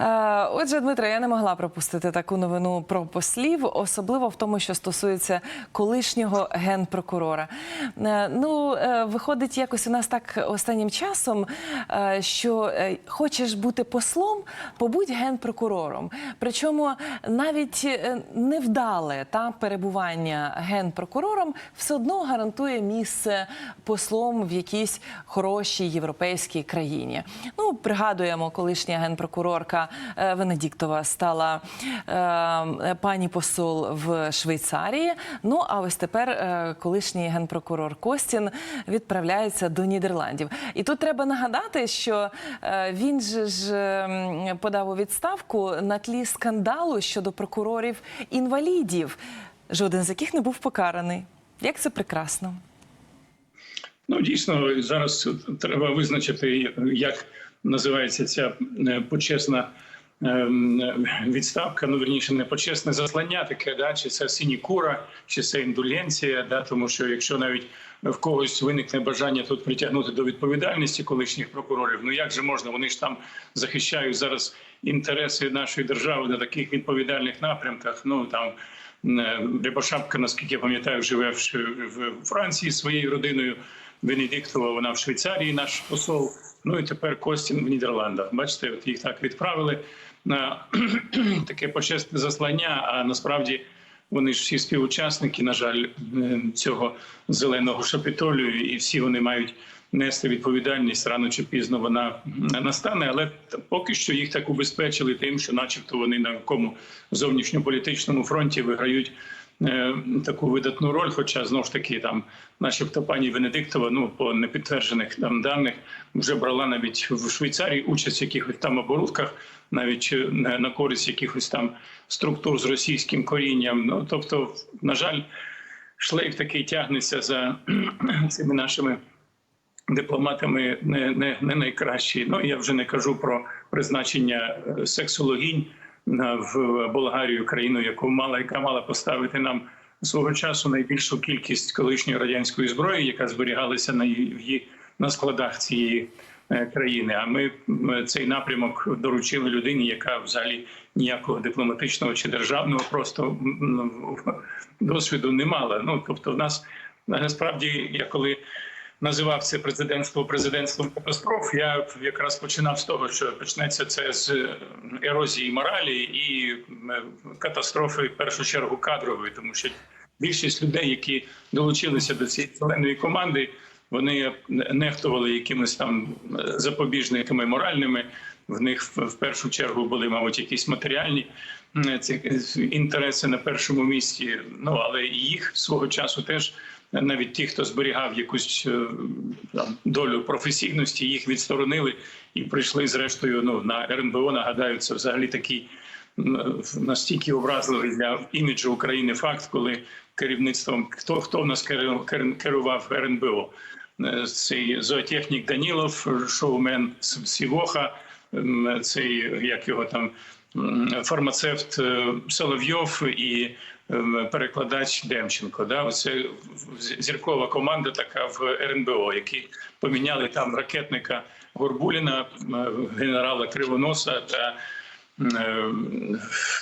Uh, Отже, Дмитро, я не могла пропустити таку новину про послів, особливо в тому, що стосується колишнього генпрокурора. Е, Ну, е, виходить, якось у нас так останнім часом, е, що хочеш бути послом, побудь генпрокурором. Причому навіть невдале та перебування генпрокурором все одно гарантує місце послом в якійсь хорошій європейській країні. Ну, пригадуємо, колишня генпрокурорка Венедіктова стала е, пані посол в Швейцарії. Ну а ось тепер е, колишній генпрокурор Костін відправляється до Нідерландів. І тут треба нагадати, що е, він же ж подав у відставку на тлі скандалу щодо прокурорів інвалідів, жоден з яких не був покараний. Як це прекрасно. Ну дійсно зараз треба визначити, як називається ця почесна ем, відставка. Ну верніше не почесне заслання, таке да чи це синікура, чи це індуленція. Да, тому що якщо навіть в когось виникне бажання тут притягнути до відповідальності колишніх прокурорів, ну як же можна? Вони ж там захищають зараз інтереси нашої держави на таких відповідальних напрямках. Ну там. Рябошапка, наскільки я пам'ятаю, живе в в Франції своєю родиною. Венедиктова, вона в Швейцарії, наш посол. Ну і тепер Костін в Нідерландах. Бачите, от їх так відправили таке почесне заслання. А насправді вони ж всі співучасники, на жаль, е, цього зеленого шапітолію, і всі вони мають нести відповідальність рано чи пізно вона настане. Але поки що їх так убезпечили тим, що, начебто, вони на якому зовнішньополітичному фронті виграють е, таку видатну роль. Хоча знову ж таки, там, начебто, пані Венедиктова, ну по непідтверджених там даних, вже брала навіть в Швейцарії участь в якихось там оборудках, навіть е, на користь якихось там структур з російським корінням. Ну тобто, на жаль, шлейф такий тягнеться за цими нашими дипломатами не, не, не найкращі. Ну я вже не кажу про призначення е, сексологінь в Болгарію, країну, яку мала яка мала поставити нам свого часу найбільшу кількість колишньої радянської зброї, яка зберігалася на її на складах цієї е, країни. А ми цей напрямок доручили людині, яка взагалі ніякого дипломатичного чи державного просто досвіду не мала. Ну тобто, в нас насправді я коли називав це президентство президентством катастроф. Я якраз починав з того, що почнеться це з е, ерозії моралі і е, катастрофи в першу чергу кадрової, тому що більшість людей, які долучилися до цієї зеленої команди, вони нехтували якимись там е, запобіжниками моральними. В них в першу чергу були, мабуть, якісь матеріальні ці інтереси на першому місці. Ну але їх свого часу теж навіть ті, хто зберігав якусь е, там долю професійності, їх відсторонили і прийшли зрештою. Ну на РНБО. Нагадаю, це взагалі такий настільки образливий для іміджу України факт, коли керівництвом хто хто в нас керував РНБО. Е, Цей зоотехнік Данілов, шоумен Сівоха, цей як його там фармацевт е, Соловйов і перекладач Демченко. Да, оце зіркова команда така в РНБО, які поміняли там ракетника Горбуліна, генерала Кривоноса та е,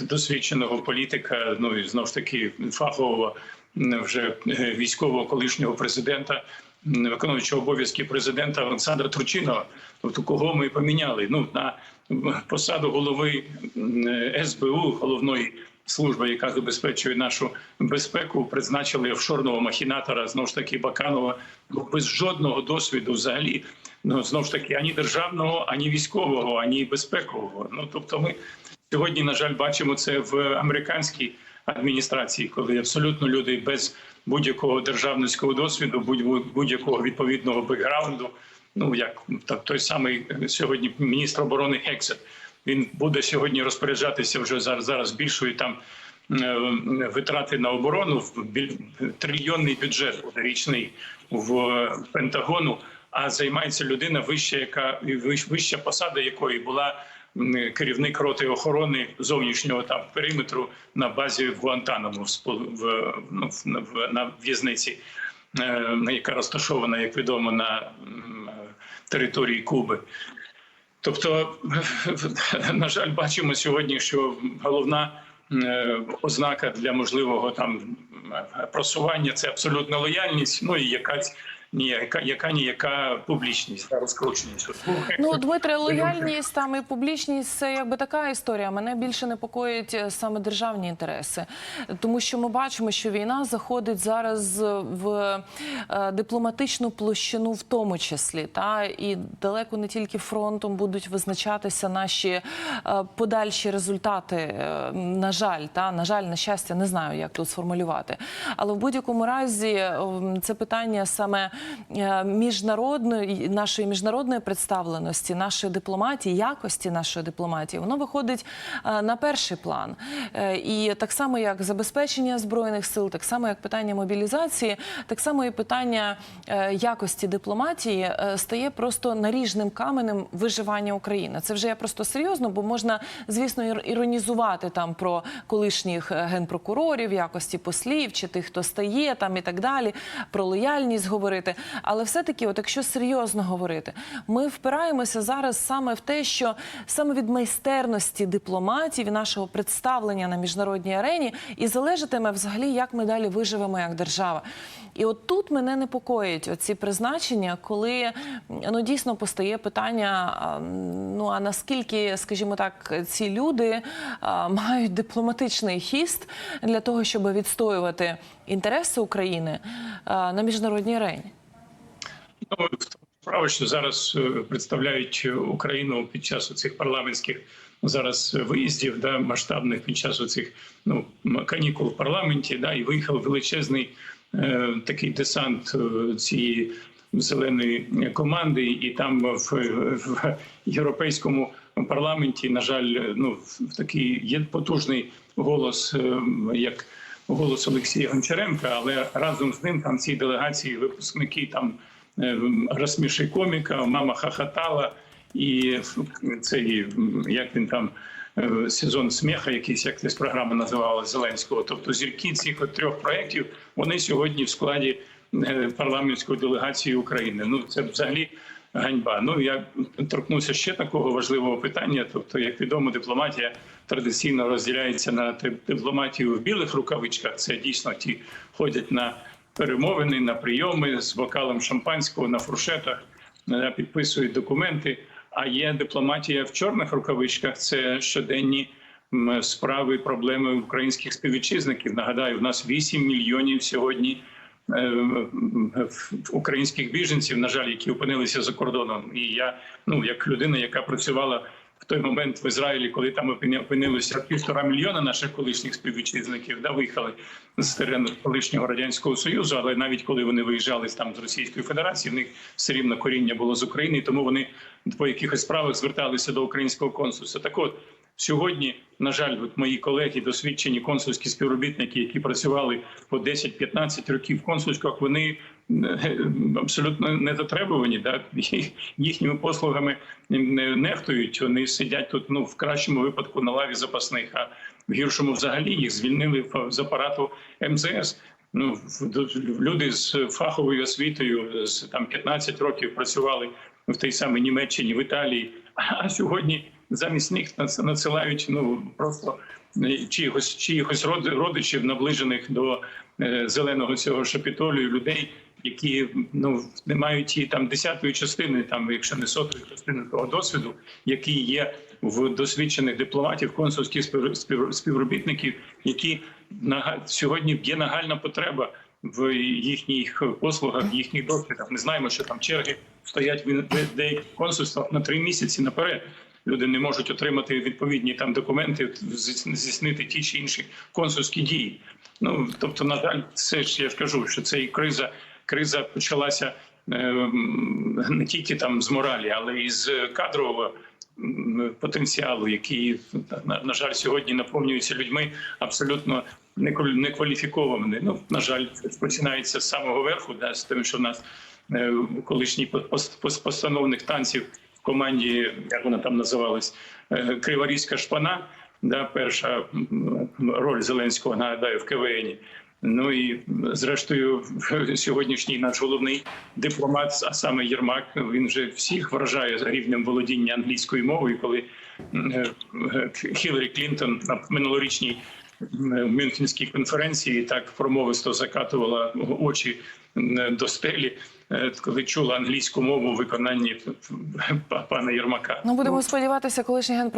досвідченого політика. Ну і знову ж таки фахового вже е, військового колишнього президента. Виконуючого обов'язки президента Олександра Турчинова, тобто кого ми поміняли? Ну на посаду голови СБУ, головної служби, яка забезпечує нашу безпеку, призначили офшорного махінатора знову ж таки Баканова без жодного досвіду, взагалі ну знову ж таки ані державного, ані військового, ані безпекового. Ну тобто, ми сьогодні, на жаль, бачимо це в американській адміністрації, коли абсолютно люди без будь-якого державницького досвіду, будь- будь-якого відповідного бекграунду. Ну як так, той самий сьогодні міністр оборони Гексет. Він буде сьогодні розпоряджатися вже зараз зараз більшою там е, витрати на оборону в трильйонний бюджет річний в Пентагону. А займається людина вища, яка вища посада якої була керівник роти охорони зовнішнього там периметру на базі в Гуантанамо в, в, ну, в, на в'язниці, е, яка розташована, як відомо, на м, території Куби. Тобто, на жаль, бачимо сьогодні, що головна е, ознака для можливого там просування це абсолютна лояльність, ну і якась ніяка, яка ніяка публічність та розкрученість. От, Ну, Дмитре, лояльність там і публічність це якби така історія. Мене більше непокоїть е, саме державні інтереси, тому що ми бачимо, що війна заходить зараз в е, дипломатичну площину, в тому числі, та і далеко не тільки фронтом будуть визначатися наші е, подальші результати. На жаль, та на жаль, на щастя, не знаю, як тут сформулювати. Але в будь-якому разі це питання саме міжнародної нашої міжнародної представленості, нашої дипломатії, якості нашої дипломатії, воно виходить е, на перший план. Е, І так само, як забезпечення збройних сил, так само як питання мобілізації, так само і питання е, якості дипломатії е, стає просто наріжним каменем виживання України. Це вже я просто серйозно, бо можна, звісно, ір- іронізувати там про колишніх е, генпрокурорів, якості послів чи тих, хто стає там і так далі, про лояльність говорити. Але все-таки, от якщо серйозно говорити, ми впираємося зараз саме в те, що саме від майстерності дипломатів і нашого представлення на міжнародній арені і залежатиме взагалі, як ми далі виживемо як держава. І от тут мене непокоїть оці призначення, коли ну дійсно постає питання: ну а наскільки, скажімо так, ці люди мають дипломатичний хіст для того, щоб відстоювати інтереси України на міжнародній арені? Ну, справа, що зараз е, представляють Україну під час цих парламентських зараз виїздів, да, масштабних під час цих ну канікул в парламенті, да, і виїхав величезний е, такий десант е, цієї зеленої команди, і там в, в європейському парламенті, на жаль, ну в такий є потужний голос, е, як голос Олексія Гончаренка, але разом з ним там в цій делегації випускники там розсміши коміка, мама хахатала, і цей як він там. е, Сезон сміха, якийсь як десь програма називалася Зеленського. Тобто зірки цих от трьох проєктів вони сьогодні в складі е, парламентської делегації України. Ну це взагалі ганьба. Ну я торкнуся ще такого важливого питання. Тобто, як відомо, дипломатія традиційно розділяється на дипломатію в білих рукавичках. Це дійсно ті ходять на перемовини, на прийоми з бокалом шампанського на фуршетах, підписують документи. А є дипломатія в чорних рукавичках. Це щоденні справи, проблеми українських співвітчизників. Нагадаю, в нас 8 мільйонів сьогодні е, українських біженців, на жаль, які опинилися за кордоном. І я, ну як людина, яка працювала той момент в Ізраїлі, коли там опинилося півтора мільйона наших колишніх співвітчизників, да виїхали з терену колишнього радянського союзу. Але навіть коли вони виїжджали там з Російської Федерації, в них все рівно коріння було з України, тому вони по якихось справах зверталися до українського консульства. Так от Сьогодні, на жаль, от мої колеги, досвідчені консульські співробітники, які працювали по 10-15 років в консульськах, вони е, абсолютно не затребувані. Да? Їхніми послугами не нехтують. Вони сидять тут ну в кращому випадку на лаві запасних, а в гіршому взагалі їх звільнили з апарату МЗС. Ну люди з фаховою освітою з там 15 років працювали в тій самій Німеччині, в Італії. А сьогодні замість них надсилають ну просто е, чиїхось чиїхось родичів, наближених до е, зеленого цього шапітолію людей, які ну не мають і там десятої частини, там якщо не сотої частини того досвіду, який є в досвідчених дипломатів, консульських спів- спів- співробітників, які сьогодні є нагальна потреба в їхніх послугах, в їхніх досвідах. Ми знаємо, що там черги стоять в деяких консульствах на три місяці наперед. Люди не можуть отримати відповідні там документи, здійснити ті чи інші консульські дії. Ну тобто, на жаль, це ж я ж кажу, що це і криза. Криза почалася е, не тільки там з моралі, але і з кадрового потенціалу, який на, на жаль сьогодні наповнюється людьми абсолютно неквалі- некваліфікованими. Ну на жаль, починається з самого верху, да, з тим, що в нас е, колишній пос- пос- постановник танців команді, як вона там називалась, е, Криворізька шпана. Да, перша роль Зеленського нагадаю в КВНі. Ну і зрештою, сьогоднішній наш головний дипломат, а саме Єрмак, він вже всіх вражає за рівнем володіння англійською мовою. Коли е, е, Хіларі Клінтон на минулорічній Мюнхенській конференції так промовисто закатувала очі е, до стелі, е, коли чула англійську мову в виконанні пана Єрмака. Ну будемо сподіватися, колишній генпрокурор